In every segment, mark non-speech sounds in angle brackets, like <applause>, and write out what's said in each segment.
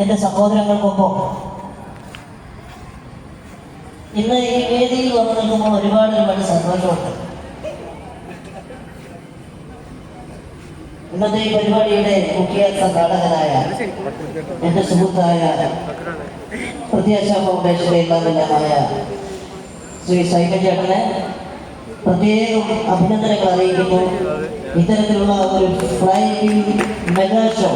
എന്റെ സഹോദരങ്ങൾക്കൊപ്പം ഇന്ന് ഈ വേദിയിൽ വന്നു നിൽക്കുമ്പോൾ ഒരുപാട് ഒരുപാട് സന്തോഷമുണ്ട്. ഇന്നത്തെ ഈ പരിപാടിയുടെ മുഖ്യ സംഘാടകനായ എന്റെ സുഹൃത്തായ പ്രത്യാശ ഫൗണ്ടേഷന്റെ എല്ലാമെല്ലാമായ ശ്രീ സൈമൻ ചേട്ടനെ പ്രത്യേകം അഭിനന്ദനങ്ങൾ അറിയിക്കുന്നു. ഇത്തരത്തിലുള്ള ഒരു ഫ്ലൈ മെഗാ ഷോ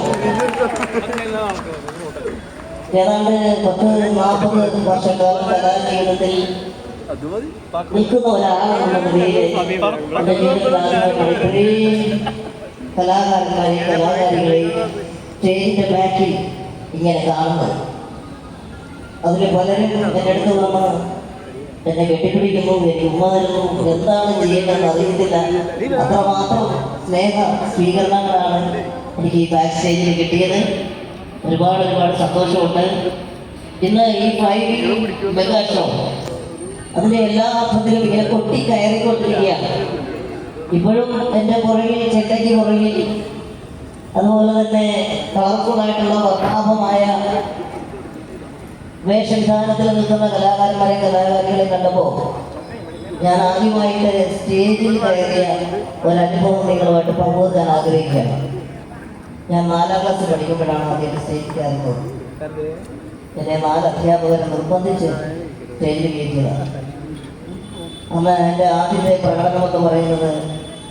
ഏതാണ്ട് പത്ത് നാൽപ്പത് വർഷക്കാലം കലാജീവിതത്തിൽ നിൽക്കുന്ന ഒരാളെന്നുള്ള നിലയിൽ എന്റെ ആദ്യമായിട്ടാണ് ഇത്രയും കലാകാരന്മാരെയും കലാകാരികളെയും സ്റ്റേജിന്റെ ബാക്കിൽ ഇങ്ങനെ കാണുന്നത്. അതിൽ പലരും എന്റെ അടുത്ത് വന്ന് എന്നെ കെട്ടിപ്പിടിക്കുന്നു എനിക്ക് ഉമ്മ തരുന്നു. എന്താണ് ചെയ്യേണ്ടതെന്ന് അറിയത്തില്ല. അത്രമാത്രം സ്നേഹ സ്വീകരണങ്ങളാണ് എനിക്ക് ഈ ബാക്ക് സ്റ്റേജിൽ കിട്ടിയത്. ഒരുപാട് ഒരുപാട് സന്തോഷമുണ്ട്. ഇന്ന് ഈ ഫൈവ് മെഗാ ഷോ എല്ലാ അർത്ഥത്തിലും ഇങ്ങനെ കൊട്ടി കയറിക്കൊണ്ടിരിക്കുകയാണ്. ഇപ്പോഴും എന്റെ പുറകിൽ ചെട്ടയ്ക്ക് പുറകിൽ അതുപോലെ തന്നെ കളർഫുള്ളായിട്ടുള്ള വർണാഭമായ വേഷവിധാനത്തിൽ നിൽക്കുന്ന കലാകാരന്മാരെ കലാകാരികളെ കണ്ടപ്പോൾ ഞാൻ ആദ്യമായിട്ട് സ്റ്റേജിൽ കയറിയ ഒരനുഭവം നിങ്ങളുമായിട്ട് പങ്കുവെക്കാൻ ആഗ്രഹിക്കുകയാണ്. ഞാൻ നാലാം ക്ലാസ് പഠിക്കുമ്പോഴാണ് ആദ്യം സ്റ്റേജിൽ അറിഞ്ഞത് എന്നെ നാല് അധ്യാപകരെ നിർബന്ധിച്ച് സ്റ്റേജിൽ കയറ്റിയതാണ് അന്ന് എന്റെ ആദ്യത്തെ പ്രകടനമൊക്കെ പറയുന്നത്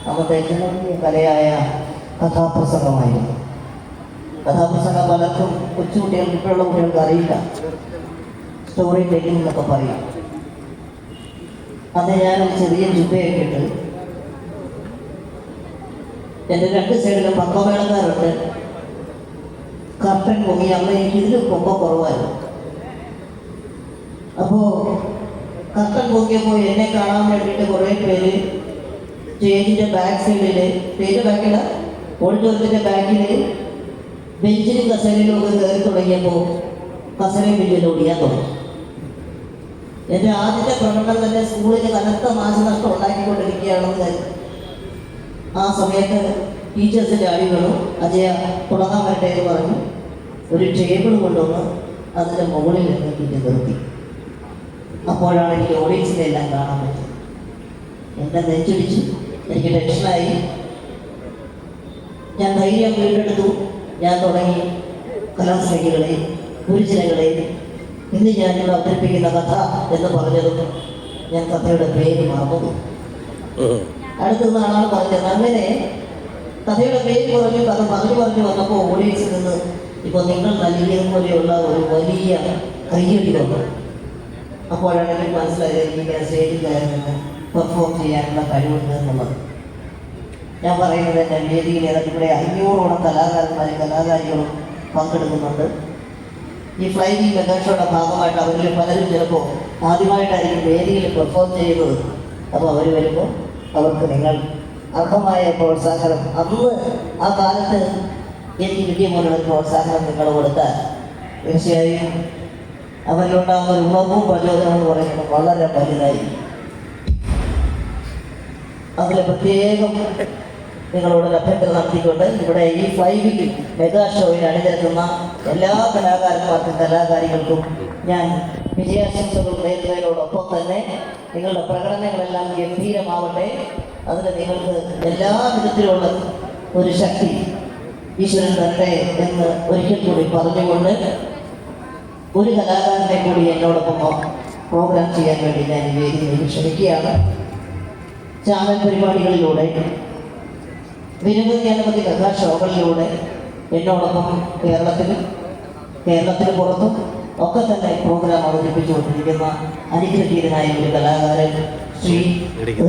അന്നത്തെ ജനപ്രിയ കലയായ കഥാപ്രസംഗമായിരുന്നു. കഥാപ്രസംഗം പലർക്കും കൊച്ചുകുട്ടികൾക്ക് ഇപ്പോഴുള്ള കുട്ടികൾക്ക് അറിയില്ല. സ്റ്റോറി ടെല്ലിംഗ് എന്നൊക്കെ പറയും. അന്ന് ഞാനൊരു ചെറിയ ജുബയൊക്കെ ഇട്ട് എന്റെ രണ്ട് സൈഡിലും പക്കമേളക്കാരുണ്ട് കർട്ടൻ പൊങ്ങി. അന്ന് എനിക്ക് ഇതിൽ കൊമ്പ കുറവായിരുന്നു. അപ്പോൾ കർട്ടൻ പൊങ്ങിയപ്പോൾ എന്നെ കാണാൻ വേണ്ടിയിട്ട് കുറേ പേര് സ്റ്റേജിന്റെ ബാക്ക് സൈഡിൽ പേര് ബാക്കിൽ ഓഡിറ്റോറിയത്തിന്റെ ബാക്കിൽ ബെഞ്ചിലും കസേരയിലും ഒക്കെ കയറി തുടങ്ങിയപ്പോൾ കസേരയും ബെഞ്ചിലും ഓടിക്കാൻ തുടങ്ങി. എന്റെ ആദ്യത്തെ പ്രകടനം തന്നെ സ്കൂളിന് കനത്ത നാശനഷ്ടം ഉണ്ടാക്കിക്കൊണ്ടിരിക്കുകയാണെന്ന് ആ സമയത്ത് ടീച്ചേഴ്സിന്റെ അടികളും അജയ തുടങ്ങാൻ വരട്ടെ എന്ന് പറഞ്ഞു. ഒരു ടേബിൾ കൊണ്ടുവന്ന് അതിന്റെ മുകളിൽ എന്നിട്ട് നിർത്തി. അപ്പോഴാണ് എനിക്ക് ഓഡിയൻസിനെ എല്ലാം കാണാൻ പറ്റുന്നത് എന്നെ നെഞ്ചിടിച്ചു. എനിക്ക് ടെൻഷനായി. ഞാൻ ധൈര്യം വീണ്ടെടുത്തു. ഞാൻ തുടങ്ങി. കലാസ്നേഹികളെയും ഗുരുജനങ്ങളെയും ഇന്ന് ഞാൻ ഞാനിവിടെ അവതരിപ്പിക്കുന്ന കഥ എന്ന് പറഞ്ഞതും ഞാൻ കഥയുടെ പേര് മറന്നു. അടുത്ത ആളാണ് പറഞ്ഞത്. അങ്ങനെ കഥയുടെ പേര് പറഞ്ഞു കഥ പറഞ്ഞു പറഞ്ഞു വന്നപ്പോൾ ഓഡിയൻസിൽ നിന്ന് ഇപ്പോൾ നിങ്ങൾ നൽകിയത് പോലെയുള്ള ഒരു വലിയ കയ്യടി വന്നു. അപ്പോഴാണ് എനിക്ക് മനസ്സിലായത് എനിക്ക് നിന്ന് പെർഫോം ചെയ്യാനുള്ള കഴിവുണ്ട് എന്നുള്ളത്. ഞാൻ പറയുന്നത് എന്റെ വേദിയിൽ ഏതാണ്ട് ഇവിടെ അഞ്ഞൂറോളം കലാകാരന്മാരും കലാകാരികളും പങ്കെടുക്കുന്നുണ്ട്. ഈ ഫ്ലൈവിംഗ് മെഗാഷോയുടെ ഭാഗമായിട്ട് അവരിൽ പലരും ചിലപ്പോൾ ആദ്യമായിട്ടായിരിക്കും വേദിയിൽ പെർഫോം ചെയ്യുന്നത്. അപ്പോൾ അവർ വരുമ്പോൾ അവർക്ക് നിങ്ങൾ അർഹമായ പ്രോത്സാഹനം അന്ന് ആ കാലത്ത് എനിക്ക് കിട്ടിയ പോലുള്ള പ്രോത്സാഹനം നിങ്ങൾ കൊടുത്താൽ തീർച്ചയായും അവരിലുണ്ടാകുന്ന ഒരു ഉണർവും പ്രചോദനവും എന്ന് പറയുന്നത് വളരെ വലുതായി. അതിൽ പ്രത്യേകം നിങ്ങളോട് അഭ്യർത്ഥന നടത്തിക്കൊണ്ട് ഇവിടെ ഈ ഫൈവിൽ മെഗാ ഷോയിൽ അണിനിരക്കുന്ന എല്ലാ കലാകാരന്മാർക്കും കലാകാരികൾക്കും ഞാൻ വിജയാശംസകൾ നേരുന്നതിനോടൊപ്പം തന്നെ നിങ്ങളുടെ പ്രകടനങ്ങളെല്ലാം ഗംഭീരമാവട്ടെ. അതിന് നിങ്ങൾക്ക് എല്ലാ വിധത്തിലുള്ള ഒരു ശക്തി ഈശ്വരൻ തരട്ടെ എന്ന് ഒരിക്കൽ കൂടി പറഞ്ഞുകൊണ്ട് ഒരു കലാകാരനെ കൂടി എന്നോടൊപ്പം പ്രോഗ്രാം ചെയ്യാൻ വേണ്ടി ഞാൻ വേദിയിൽ ക്ഷണിക്കുകയാണ്. ചാനൽ പരിപാടികളിലൂടെ നിരവധി അനവധി കഥാ ഷോകളിലൂടെ എന്നോടൊപ്പം കേരളത്തിലും കേരളത്തിന് പുറത്തും ഒക്കെ തന്നെ പ്രോഗ്രാം അവതരിപ്പിച്ചുകൊണ്ടിരിക്കുന്ന അനുഗ്രഹീതനായ ഒരു കലാകാരൻ ശ്രീ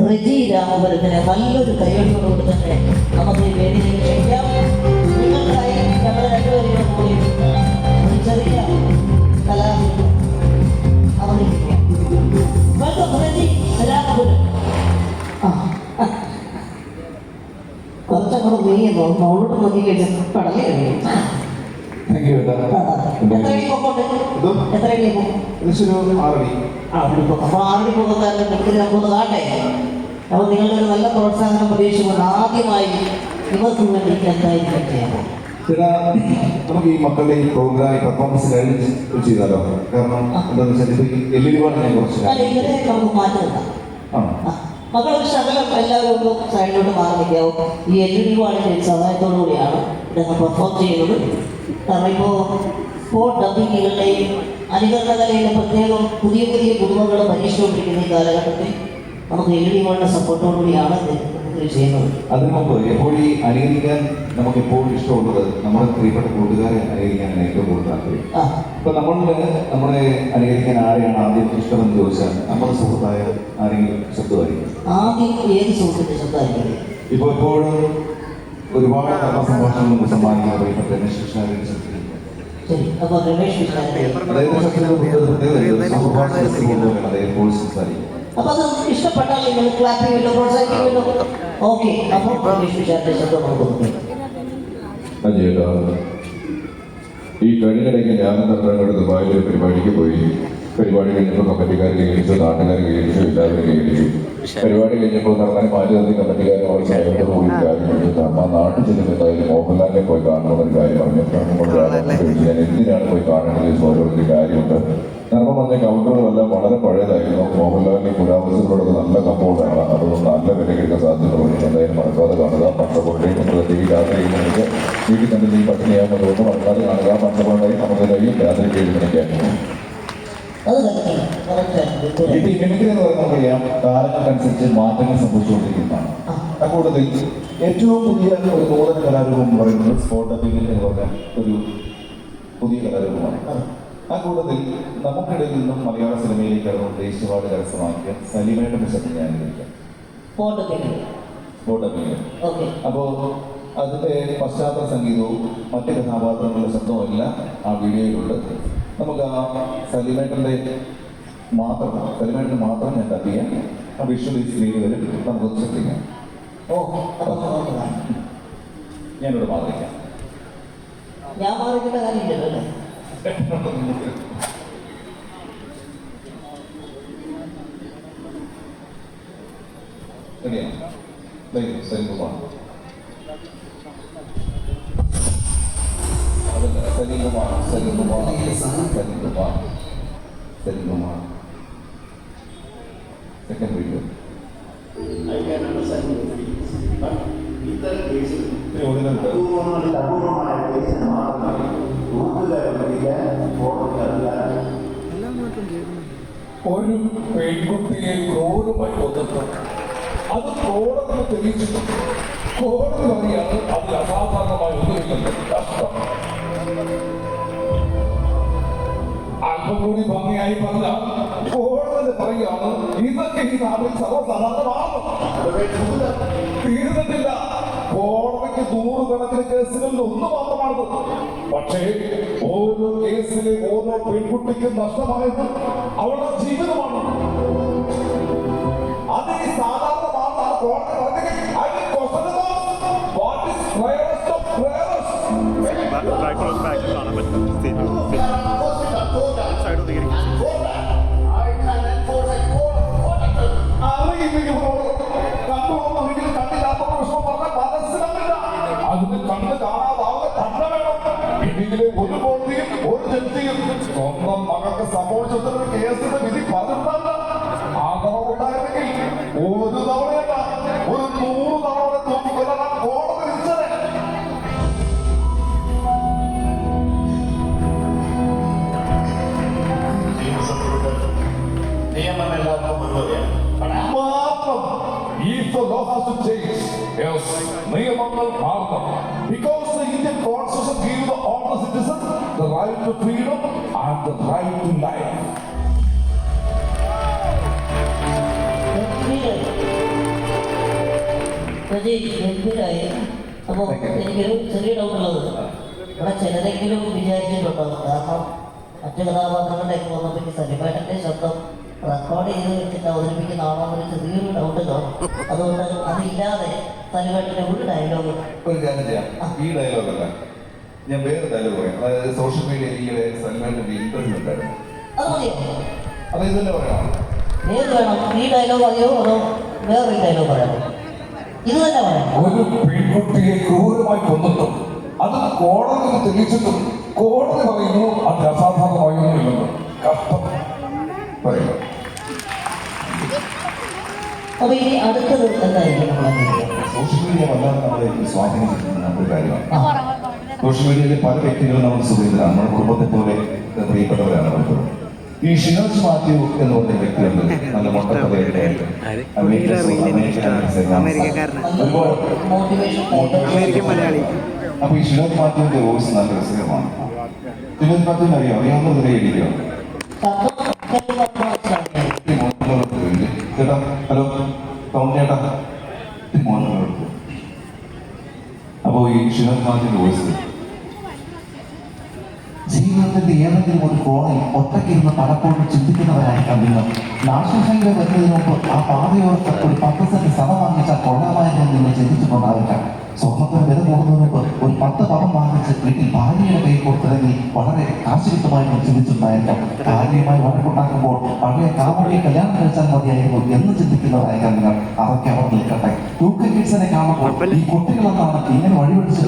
റിജി രാമപുരത്തിന് നല്ലൊരു കൈയടിയോടുകൂടി തന്നെ നമുക്ക് ഈ വേദിയിലേക്ക് ക്ഷണിക്കാം. നിങ്ങൾക്കായി ഞങ്ങൾ രണ്ടുപേരും കൂടി ഒരു ചെറിയ കലാ അവതരിപ്പിക്കാം. വെൽക്കം റിജി രാമപുരം ആ കുറച്ചങ്ങോട്ട് നീങ്ങുന്നു മോളോട്ട് നോക്കി കഴിഞ്ഞാൽ പടലേ <laughs> അടി ആറടി. ആ ഒരു പൊക്കം അപ്പോൾ ആറടി പൊക്കക്കാരന്റെ പെട്ടെന്ന് നമുക്കൊന്ന് കാണട്ടെ? അപ്പോൾ നിങ്ങളുടെ ഒരു നല്ല പ്രോത്സാഹനം പ്രതീക്ഷിച്ചുകൊണ്ട് ആദ്യമായി ചേട്ടാ നമുക്ക് ഈ മക്കളുടെ ഈ പ്രോഗ്രാം ഈ പെർഫോമൻസ് കഴിഞ്ഞ് ചെയ്താലോ? കാരണം എന്താണെന്ന് വെച്ചാൽ ഇപ്പോൾ ഈ എൽ ഇ ഡി ഞാൻ കുറച്ച് മക്കളൊരു ശകലം എല്ലാവരും സൈഡിലോട്ട് മാറി നിൽക്കാവും. ഈ ഡി വാളിന്റെ സഹായത്തോടു കൂടിയാണ് ഇതൊക്കെ പെർഫോം ചെയ്തത് കാരണം ഇപ്പോൾ സ്പോട്ട് ഡബ്ബിങ്ങുകളുടെയും അനുകരണ കലയിലെ പ്രത്യേകം പുതിയ പുതിയ പുതുമകൾ പരീക്ഷിച്ചുകൊണ്ടിരിക്കുന്ന ഈ കാലഘട്ടത്തിൽ നമുക്ക് എൽ ഡി വാളിന്റെ സപ്പോർട്ടോടു ചെയ്യുന്നത്. അതിന് മുമ്പ് ഈ അനുകരിക്കാൻ നമുക്ക് എപ്പോഴും ഇഷ്ടമുള്ളത് നമ്മുടെ പ്രിയപ്പെട്ട കൂട്ടുകാരെ അനുകരിക്കാനാണ് ഏറ്റവും കൂടുതൽ താല്പര്യം. ആ. ഇപ്പൊ നമ്മളിൽ നമ്മളെ അനുകരിക്കാൻ ആരെയാണ് ആദ്യം ഇഷ്ടമെന്ന് ചോദിച്ചാൽ നമ്മുടെ സുഹൃത്തായ ആരെങ്കിലും ശബ്ദമായിരിക്കും. ആദ്യം ഏത് സുഹൃത്തിന്റെ ശബ്ദമായിരിക്കും? ഇപ്പോൾ എപ്പോഴും ഒരുപാട് കർമ്മ സംഭാഷണങ്ങൾ രമേശ് അപ്പൊ അത് ഇഷ്ടപ്പെട്ടാൽ നിങ്ങൾ ക്ലാപ്പ് ചെയ്യുമല്ലോ ഓക്കെ ശബ്ദം നമുക്ക് ഈ കഴിഞ്ഞിടയ്ക്ക് ഞാൻ തന്ത്രങ്ങളുടെ ദുബായിലെ പരിപാടിക്ക് പോയി. പരിപാടി കഴിഞ്ഞപ്പോൾ കമ്മിറ്റിക്കാർ കൈയടിച്ചു നാട്ടുകാർ കൈയടിച്ചു എല്ലാവരും കൈയടിച്ചു പരിപാടി കഴിഞ്ഞപ്പോൾ നടക്കാൻ മാറ്റി കൂടി ഒരു കാര്യം പറഞ്ഞു അമ്മ നാട്ടിൽ എന്തായാലും മോഹൻലാലിനെ പോയി കാണണമെന്നൊരു കാര്യം പറഞ്ഞു. ഞാൻ എന്തിനാണ് പോയി കാണേണ്ടത് ഓരോരുത്തർ കാര്യമുണ്ട്. നർമ്മ പറഞ്ഞ കൗണ്ടറുകളെല്ലാം വളരെ പഴയതായിരുന്നു. മോഹൻലാലിന്റെ പുരാവസ്തുക്കളോടൊക്കെ നല്ല കമ്പോളാണ് അതുകൊണ്ട് നല്ല വില കിട്ടുന്ന സാധ്യതകളുണ്ട് എന്തായാലും മറക്കാതെ കാണുക. പട്ടപോട്ടെ രാത്രി വീട്ടിൽ തന്നെ നീ പട്ടിണിയാകുന്നതുകൊണ്ട് മറക്കാതെ കാണുക. പച്ചപ്പോഴായി നമുക്ക് കഴിയും രാത്രി ഏഴ് ഇത് മിമിക്രി എന്ന് പറയുന്നത് നമുക്കറിയാം കാലങ്ങൾക്കനുസരിച്ച് മാറ്റങ്ങൾ സംഭവിച്ചുകൊണ്ടിരിക്കുന്നതാണ്. അക്കൂട്ടത്തിൽ ഏറ്റവും പുതിയ ഒരു നൂതന കലാരൂപം എന്ന് പറയുന്നത് സ്പോട്ട് ഡബിംഗ് എന്ന് പറഞ്ഞ ഒരു പുതിയ കലാരൂപമാണ്. ആ. കൂട്ടത്തിൽ നമുക്കിടയിൽ നിന്നും മലയാള സിനിമയിലേക്ക് കടന്നു ദേശീയ അവാർഡ് കരസ്ഥമാക്കിയ സലിമയുടെ ശബ്ദം ഞാൻ അനുകരിക്കാം സ്പോട്ട് ഡബിംഗ് അപ്പോൾ അതിന്റെ പശ്ചാത്തല സംഗീതവും മറ്റ് കഥാപാത്രങ്ങളുടെ ശബ്ദവും എല്ലാം ആ വീഡിയോയിലുണ്ട് നമുക്ക് ആ സലിമേട്ടന്റെ മാത്രം സലിമേട്ടന് മാത്രം ഞാൻ ഡബ് ചെയ്യാം. ആ വിഷ്വൽ ഈ സ്ക്രീനിൽ വരും. നമുക്കൊന്ന് ശ്രദ്ധിക്കാം ഓ ഞാനിവിടെ മാറിക്കാം. ഞാൻ മാറിക്കേണ്ട കാര്യമില്ലല്ലോ അല്ലേ? ശരിയാണ് ദൈവം സലിംകുമാർ സലിംകുമാർ സലിംകുമാർ സലിംകുമാർ സലിംകുമാർ സെക്കൻഡ് വീഡിയോ ഒരു പെൺകുട്ടിയെ ക്രൂരമായി കൊന്നിട്ട് അത് കോടതി തെളിയിച്ചിട്ടുണ്ട് കോടതി പറയാണ് അതിൽ അസാധാരണമായി ഒന്നുമില്ലെന്ന് അല്പം കൂടി ഭംഗിയായി പറഞ്ഞ കോടതി പറയുകയാണ്. ഇതൊക്കെ ഈ നാട്ടിൽ സർവസാധാരണമാണ്. തീർന്നിട്ടില്ല. കോടതിക്ക് നൂറുകണക്കിന് കേസുകളിൽ ഒന്ന് മാത്രമാണത്. പക്ഷേ ഓരോ കേസിലെ ഓരോ പെൺകുട്ടിക്കും നഷ്ടമായത് അവളുടെ ജീവിതമാണ്. അത് ഈ സാധാരണമാണെന്നാണ് കോടതി പറഞ്ഞത് I will question about what is side right to freedom and the right to life. പ്രതി ഗംഭീരായി അപ്പോൾ എനിക്കൊരു ചെറിയ ഡൗട്ടുള്ളത് ഇവിടെ ചിലരെങ്കിലും വിചാരിച്ചിട്ടുണ്ടോ കാരണം മറ്റു കഥാപാത്രങ്ങളുടെയൊക്കെ വന്നപ്പോൾ സലിമേട്ടന്റെ ശബ്ദം റെക്കോർഡ് ചെയ്ത് വെച്ചിട്ട് അവതരിപ്പിക്കുന്നതാണോ എന്നൊരു ചെറിയൊരു ഡൗട്ട് കാണും അതുകൊണ്ട് അതില്ലാതെ സലിമേട്ടന്റെ ഒരു ഡയലോഗ് ഒരു കാര്യം ചെയ്യാം. ഈ ഡയലോഗ് ഞാൻ വേറെ തല പറയാം. അതായത് സോഷ്യൽ മീഡിയ ഈയിടെ സൽമാന്റെ ഇന്റർവ്യൂ ഉണ്ടായിരുന്നു. അത് മതിയോ അത് ഇത് തന്നെ പറയാം? ഏത് വേണം? ഈ ഡയലോഗ് മതിയോ അതോ വേറൊരു ഡയലോഗ് പറയാമോ ഇത് തന്നെ പറയാം. ഒരു പെൺകുട്ടിയെ ക്രൂരമായി കൊന്നിട്ടും അത് കോടതി തെളിയിച്ചിട്ടും കോടതി പറയുന്നു അത് അസാധാരണമായിരുന്നു കഷ്ടം. അപ്പൊ ഇനി അടുത്തത് എന്തായിരിക്കും നമ്മൾ സോഷ്യൽ മീഡിയ വല്ലാതെ നമ്മളെ സ്വാധീനിച്ചിട്ടുണ്ട് ഒരു കാര്യമാണ്. സോഷ്യൽ മീഡിയയിലെ പല വ്യക്തികളും നമ്മൾ സുഹൃത്തുക്കളാണ് നമ്മുടെ കുടുംബത്തെ പോലെ പ്രിയപ്പെട്ടവരാണ് പലപ്പോഴും ഈ ഷിനോജ് മാത്യു എന്ന് പറഞ്ഞ വ്യക്തിയുണ്ട് നല്ല മൊട്ടക്കഥയുടെ അപ്പൊ ഈ ഷിനോജ് മാത്യുവിന്റെ വോയിസ് നല്ല രസകരമാണ് ഷിനോജ് മാത്യുവിന് അറിയാം അറിയാവുന്ന നിലയിലിരിക്കും ചേട്ടാ ഹലോ ടോം ചേട്ടാ ഷിനോജ് മാത്യുവിന്റെ വോയിസ് ജീവിതത്തിന്റെ ഏതെങ്കിലും ഒരു കോണിൽ ഒറ്റയ്ക്കിരുന്ന് പലപ്പോഴും ചിന്തിക്കുന്നവരായിരിക്കാം നിങ്ങൾ. നാഷണൽ ഹൈവേ ആ പാതയോരത്ത് ഒരു പത്ത് സെന്റ് സ്ഥലം വാങ്ങിച്ചാൽ കൊള്ളാമായിരുന്നു നിങ്ങൾ ചിന്തിച്ചിട്ടുണ്ടാവില്ല. സ്വർണത്തിന് വില മുമ്പ് ഒരു പത്ത് പണം വാങ്ങിച്ച് വീട്ടിൽ ഭാര്യയുടെ കൈ കൊടുത്തിറങ്ങി വളരെ ആശ്രിതമായി ചിന്തിച്ചിട്ടുണ്ടായിരിക്കാം ഭാര്യയുമായി വഴക്കുണ്ടാക്കുമ്പോൾ പഴയ കാമുകിയെ കല്യാണം കഴിച്ചാൽ മതിയായിരുന്നു എന്ന് ചിന്തിക്കുന്നവരായിരിക്കാം നിങ്ങൾ അതൊക്കെ അവർ നിൽക്കട്ടെ ടൂ കിഡ്സിനെ കാണുമ്പോൾ ഈ കുട്ടികളെന്നാണ് ഇങ്ങനെ വഴിപിടിച്ച്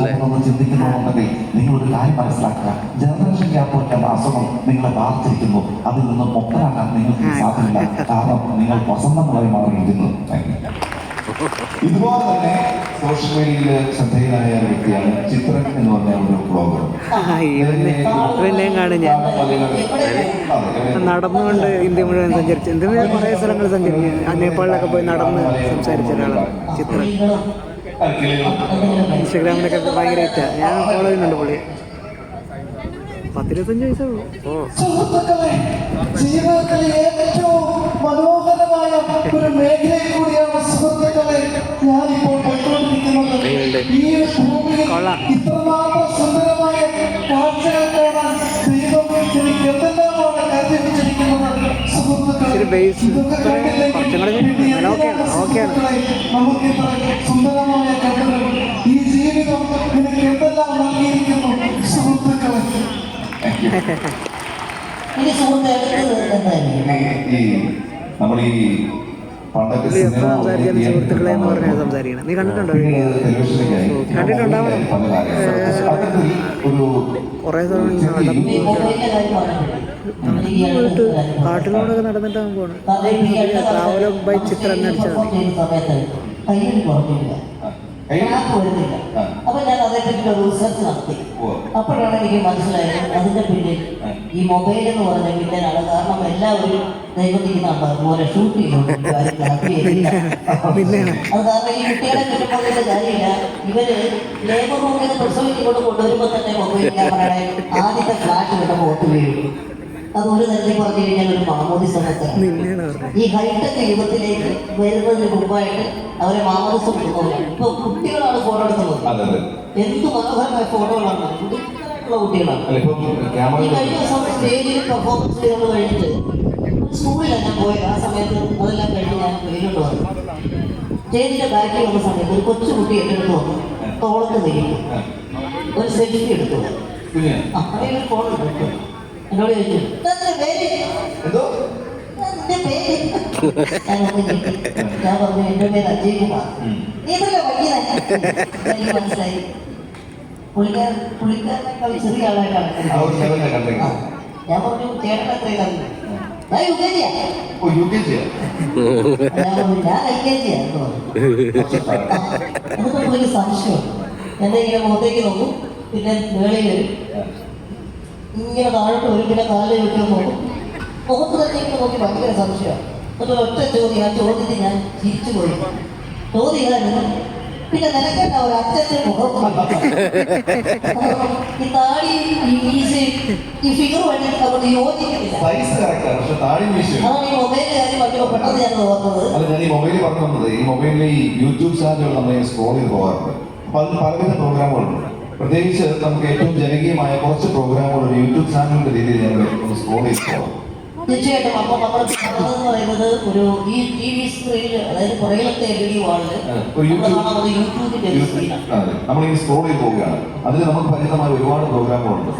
ചിന്തിക്കുന്നുണ്ടെങ്കിൽ നിങ്ങൾ ഒരു കാര്യം മനസ്സിലാക്കുക ജനറേഷൻ ഗ്യാപ്പ് എന്ന അസുഖം നിങ്ങളെ ബാധിച്ചിരിക്കുന്നു അതിൽ നിന്ന് മുക്തരാക്കാൻ നിങ്ങൾക്ക് സാധ്യമല്ല കാരണം നിങ്ങൾ വസന്തങ്ങളായി മാറിയിരിക്കുന്നു താങ്ക് you. ഇതുപോലെ തന്നെ സോഷ്യൽ മീഡിയയിൽ ശ്രദ്ധയിലായ വ്യക്തിയാണ് ചിത്രം എന്ന് പറഞ്ഞ ഒരു ബ്ലോഗർ ഇവനെയും കാണും ഞാൻ നടന്നുകൊണ്ട് ഇന്ത്യ മുഴുവൻ സഞ്ചരിച്ചു ഇന്ത്യ മുഴുവൻ കുറേ സ്ഥലങ്ങൾ സഞ്ചരിച്ചു നേപ്പാളിലൊക്കെ പോയി നടന്ന് സംസാരിച്ച ഒരാളാണ് ചിത്രം ഇൻസ്റ്റഗ്രാമിലൊക്കെ ഭയങ്കര ഇഷ്ടമാണ് ഞാൻ ഫോളോ ചെയ്യുന്നുണ്ട് പുള്ളി. പത്തിരുപത്തഞ്ച് വയസ്സുള്ളൂ ഓ. ജീവിതത്തിലെ ഏറ്റവും മനോഹരമായ ഒരു മേഖലയിൽ കൂടിയാണ് സുഹൃത്തുക്കളെ ഇച്ചിരി ബേസ് കുറച്ചും കൂടെ ഓക്കെയാണ് ഓക്കെയാണ് ഈ ജീവിതം എനിക്ക് എന്തെല്ലാം നൽകിയിരിക്കുന്നു? സുഹൃത്തുക്കളെ. <laughs> നമ്മൾ ഈ സംസാരിച്ചാലും സുഹൃത്തുക്കളെ എന്ന് പറഞ്ഞാണ് സംസാരിക്കണം. നീ കണ്ടിട്ടുണ്ടോ? കണ്ടിട്ടുണ്ടാവണം. കുറേ ഈ പോയിട്ട് പറഞ്ഞു. കാട്ടിലൂടെയൊക്കെ നടന്നിട്ടാണ് ട്രാവലർ ബൈ ചിത്രം അടിച്ചാൽ വരുന്നില്ല. അപ്പൊ ഞാൻ അതേപ്പറ്റി ഒരു റിസർച്ച് നടത്തി. അപ്പോഴാണ് എനിക്ക് മനസ്സിലായത് അതിന്റെ പിന്നിൽ ഈ മൊബൈൽ എന്ന് പറഞ്ഞ പിന്നിലാണ് കാരണം എല്ലാവരും ദൈവത്തിക്കുന്നുണ്ട് പോലെ ഷൂട്ട് ചെയ്യുന്നുണ്ട്. <laughs> അത് കാരണം ഈ കുട്ടികളെ കിട്ടുമ്പോഴത്തെ കാര്യമില്ല. ഇവർ ലേബർ റൂമിൽ നിന്ന് പ്രസവിച്ചുകൊണ്ട് കൊണ്ടുവരുമ്പോൾ തന്നെ മൊബൈൽ ക്യാമറയുടെ ആദ്യത്തെ ഫ്ലാറ്റ് കിട്ടുമ്പോൾ ഒത്തു വീഴും തന്നെ പറഞ്ഞു കഴിഞ്ഞാൽ ഒരു മാമോദി സമയത്താണ് ഈ ഹൈടെക് യുഗത്തിലേക്ക് വരുന്നതിന് മുമ്പായിട്ട് അവരെ മാമോദിസം കൊടുക്കുന്നവരാണ് ഇപ്പൊ കുട്ടികളാണ് ഫോട്ടോ എടുക്കുന്നത്. എന്ത് മനോഹരമായ ഫോട്ടോകളാണ്. കുട്ടികളായിട്ടുള്ള കുട്ടികളാണ്. ഈ കഴിഞ്ഞ ദിവസം സ്റ്റേജിൽ പെർഫോമൻസ് ചെയ്ത് കഴിഞ്ഞിട്ട് സ്കൂളിലാണ് ഞാൻ പോയത്. ആ സമയത്ത് അതെല്ലാം കഴിഞ്ഞ് ഞാൻ വെയിലോട്ട് വന്നു. സ്റ്റേജിന്റെ ബാക്കിൽ വന്ന സമയത്ത് ഒരു കൊച്ചു കുട്ടി എന്റെ അടുത്ത് വന്നു. തോളത്ത് നിൽക്കുന്നു ഒരു സെൽഫി എടുത്തു. ഒരു ഫോൺ എടുത്തു എന്നോട് ചോദിച്ചു "ഇതെന്താ പേര്? എന്തോ? ഞാൻ പറഞ്ഞു എന്റെ പേര് അജയ് കുമാർ നീ ഇതല്ലേ എനിക്ക് മനസ്സിലായി. പുള്ളിക്കാരൻ പുള്ളിക്കാരനേക്കാൾ ചെറിയ ആളായിട്ടാണ് എന്നെ ആ ഒരു ലെവലിലാണ് കണ്ടത്. ആ. ഞാൻ പറഞ്ഞു ചേട്ടൻ എത്രയാണ് ഞാൻ യു കെ ജിയാ ഞാൻ പറഞ്ഞു കെ ജിയാ എന്നിട്ട് പുള്ളിക്ക് സംശയം എന്റെ ഇങ്ങനെ മുഖത്തേക്ക് നോക്കും പിന്നെ വേളയിൽ വരും. ഇങ്ങനെ താഴോട്ട് വരും പിന്നെ കാലിൽ വിട്ടു നോക്കും മുഖത്ത് തന്നെ ഇങ്ങനെ നോക്കി ഭയങ്കര സംശയമാണ് എന്നിട്ട് ഒറ്റ ചോദ്യം ആ ചോദ്യത്തിൽ ഞാൻ ചിരിച്ചു പോയി. ചോദ്യം പിന്നെ നിനക്കെന്താ ഒരു അച്ഛന്റെ മുഖം ഈ താടി ഈ മീശയും ഈ യോജിക്കുന്നില്ല. സൈസ് കറക്റ്റാണ് പക്ഷെ താഴെ വീശും അതാണ് ഈ മൊബൈലിന്റെ കാര്യം പറഞ്ഞപ്പോൾ പെട്ടെന്ന് ഞാൻ ഓർത്തത്. അല്ല ഞാൻ ഈ മൊബൈലിൽ പറഞ്ഞു ഈ മൊബൈലിൽ ഈ യൂട്യൂബ് ചാനലുകൾ നമ്മൾ സ്ക്രോൾ ചെയ്ത് പോകാറുണ്ട്. അപ്പൊ അതിൽ പലവിധ പ്രോഗ്രാമുകളുണ്ട് പ്രത്യേകിച്ച് നമുക്ക് ഏറ്റവും ജനകീയമായ കുറച്ച് പ്രോഗ്രാമുകൾ ഒരു യൂട്യൂബ് ചാനലിന്റെ രീതിയിൽ ഞങ്ങൾ ഒന്ന് സ്ക്രോൾ ചെയ്ത് പോകാം തീർച്ചയായിട്ടും അപ്പോൾ നമ്മൾ കാണുന്നത് പറയുന്നത് ഒരു ഈ ടി വി സ്ക്രീനിൽ അതായത് പുറകിലത്തെ യൂട്യൂബ് കാണുന്നത് യൂട്യൂബിന്റെ നമ്മൾ ഈ സ്ക്രോൾ ചെയ്ത് പോവുകയാണ്. അതിൽ നമുക്ക് പരിചിതമായ ഒരുപാട് പ്രോഗ്രാമുകളുണ്ട്.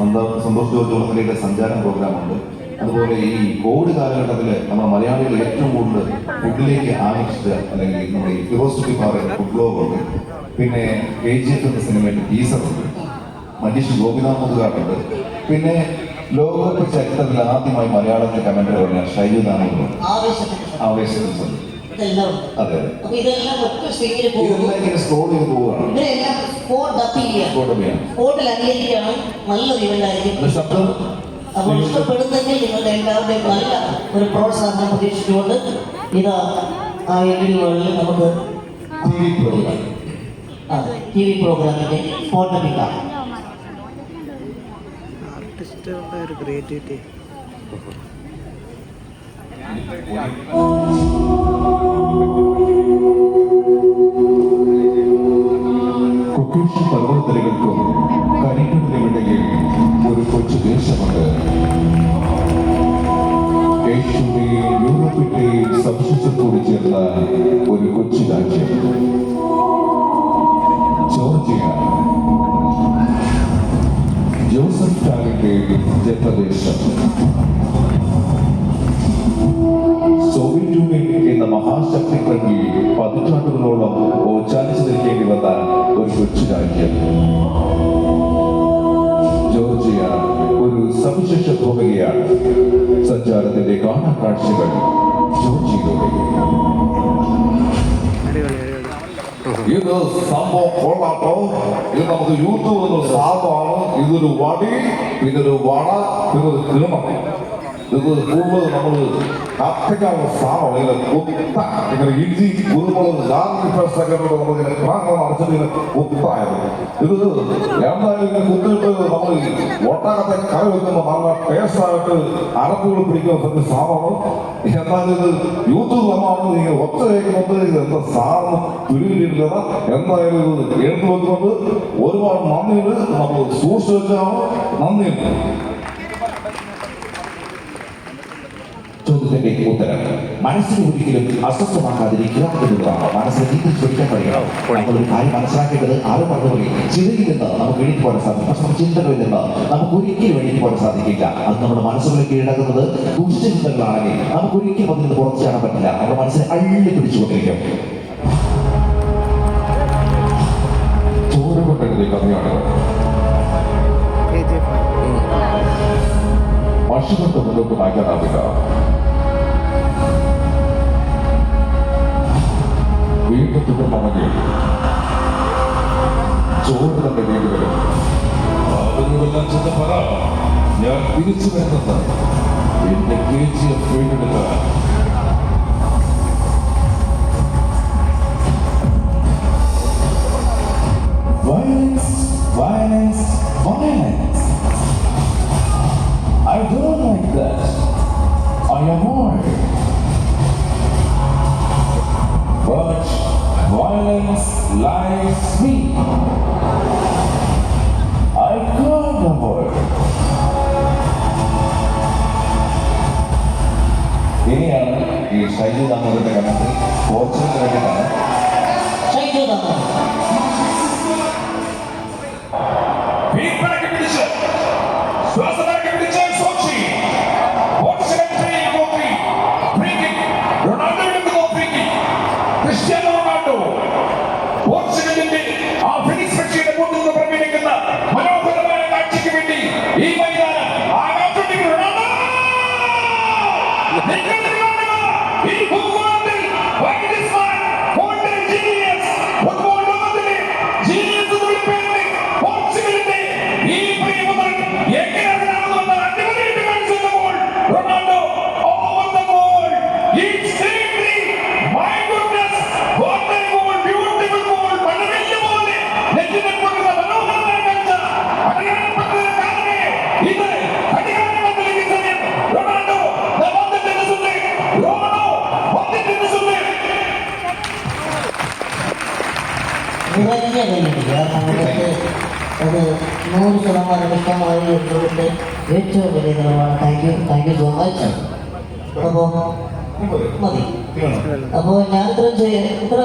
സന്തോഷ് ജോർജ് ഉടമലയുടെ സഞ്ചാരം പ്രോഗ്രാമുണ്ട്. അതുപോലെ ഈ കോവിഡ് കാലഘട്ടത്തിൽ നമ്മുടെ മലയാളികൾ ഏറ്റവും കൂടുതൽ ഫുഡിലേക്ക് ആകർഷിച്ച അല്ലെങ്കിൽ നമ്മുടെ ഫിറോസ് ഫുഡ് ബ്ലോഗുണ്ട് പിന്നെ കെ ജി എഫ് എന്ന സിനിമയുടെ ടീസർ ഉണ്ട്. മനീഷ് ഗോപിനാഥ് മുതുകാട്ടുണ്ട് പിന്നെ ലോകകപ്പ് ചരിത്രത്തിൽ ആദ്യമായി മലയാളത്തിൽ കമന്റ് പറഞ്ഞ ഷൈജു നാമൂർ ആവേശത്തിന് ആവേശത്തിൽ. അതെ സ്ക്രോൾ ചെയ്ത് പോവുകയാണ്. ശബ്ദം. അപ്പോൾ ഇഷ്ടപ്പെടുന്നെങ്കിൽ നിങ്ങളുടെ എല്ലാവരുടെയും നല്ല ഒരു പ്രോത്സാഹനം പ്രതീക്ഷിച്ചുകൊണ്ട് ഇതാ ആ എങ്കിലും നമുക്ക് ടി വി പ്രോഗ്രാം അതെ ടി വി പ്രോഗ്രാമിന്റെ സ്പോട്ടമിക്കാം ആർട്ടിസ്റ്റുകളുടെ ഒരു ക്രിയേറ്റിവിറ്റി. കൊക്കേഷ്യൻ പർവതനിരകൾക്കും കരിക്കടലിനിടയിൽ ഒരു കൊച്ചു ദേശമുണ്ട്. ഏഷ്യന്റെയും യൂറോപ്പിന്റെയും സംശയത്തോട് ചേർന്ന ഒരു കൊച്ചു രാജ്യം. ജന്മദേശം സോവിയറ്റ് യൂണിയൻ എന്ന മഹാശക്തികൾക്ക് പതിറ്റാണ്ടുകളോളം ഓച്ചാലിച്ചു നിൽക്കേണ്ടി വന്ന ഒരു കൊച്ചു രാജ്യം ജോർജിയ ഒരു സവിശേഷ ഭൂമികയാണ്. സഞ്ചാരത്തിന്റെ കാണാൻ കാഴ്ചകൾ ജോർജിയയിലൂടെ. അടിപൊളി അടിപൊളി ഇത് സംഭവം കൊള്ളാട്ടോ. ഇത് നമുക്ക് യൂത്ത് എന്ന സാധനമാണ്. ഇതൊരു വടി ഇതൊരു വട ഇതൊരു കിളമ ഇത് കൂടുതൽ നമ്മൾ കത്തിക്കാനുള്ള സാധനമാണ്. ഇങ്ങനെ കുത്ത ഇങ്ങനെ ഇഞ്ചി കുരുമുളക് ഗാർലിക് പേസ്റ്റ് ഒക്കെ ഇട്ട് നമ്മൾ ഇങ്ങനെ പ്രാങ്കം അടച്ചിട്ട് ഇങ്ങനെ കുത്തായത്. ഇത് എന്തായാലും ഇങ്ങനെ കുത്തിയിട്ട് നമ്മൾ ഒട്ടകത്തെ കറി വെക്കുന്ന നല്ല ടേസ്റ്റായിട്ട് അരപ്പുകൾ പിടിക്കുന്ന സത്യ സാധനമാണ്. എന്നാലും ഇത് യൂട്യൂബ് നമ്മളാണ് ഇങ്ങനെ ഒറ്റ കേൾക്കുന്നത് ഇത് എന്താ സാധനം പിടികിട്ടിയിട്ടില്ല. എന്തായാലും ഇത് എടുത്തു വെക്കുന്നത് ഒരുപാട് നന്ദിയുണ്ട്. നമ്മൾ സൂക്ഷിച്ചു വെച്ചാണ് നന്ദിയുണ്ട് ചോദ്യത്തിന്റെ ഉത്തരം. മനസ്സിനെ ഒരിക്കലും അസ്വസ്ഥമാക്കാതിരിക്കുക എന്നുള്ളതാണ് മനസ്സിനെ നീക്കി ചോദിക്കാൻ കഴിയണം ഒരു കാര്യം മനസ്സിലാക്കേണ്ടത് ആരും പറയും ചിന്തയിൽ നിന്ന് നമുക്ക് എഴുതി പോകാൻ സാധിക്കും പക്ഷെ ചിന്തകളിൽ നിന്ന് നമുക്ക് ഒരിക്കലും എഴുതി പോകാൻ സാധിക്കില്ല. അത് നമ്മുടെ മനസ്സുകളിൽ കീഴടക്കുന്നത് ദുഷ്ചിന്തകളാണെങ്കിൽ നമുക്ക് ഒരിക്കലും അതിൽ നിന്ന് പുറത്തു ചാടാൻ പറ്റില്ല. നമ്മുടെ മനസ്സിനെ അള്ളി പിടിച്ചുകൊണ്ടിരിക്കും ചോര കൊണ്ടെഴുതിയ കഥയാണ് വർഷങ്ങൾക്ക് മുന്നോട്ട് മാറ്റാനാവില്ല. വീണ്ടും തുടരണമെങ്കിൽ ചോറ് തന്നെ വേണ്ടി വരും അവരോടെല്ലാം ചെന്ന് ഞാൻ തിരിച്ചു വരുന്നത് എന്റെ കെ ജി എഫ് വീണ്ടെടുക്കാൻ ഏറ്റവും വലിയ നിലവാണ് thank you thank you so much അപ്പോൾ മതി. അപ്പോൾ ഞാൻ ഇത്ര ഇത്ര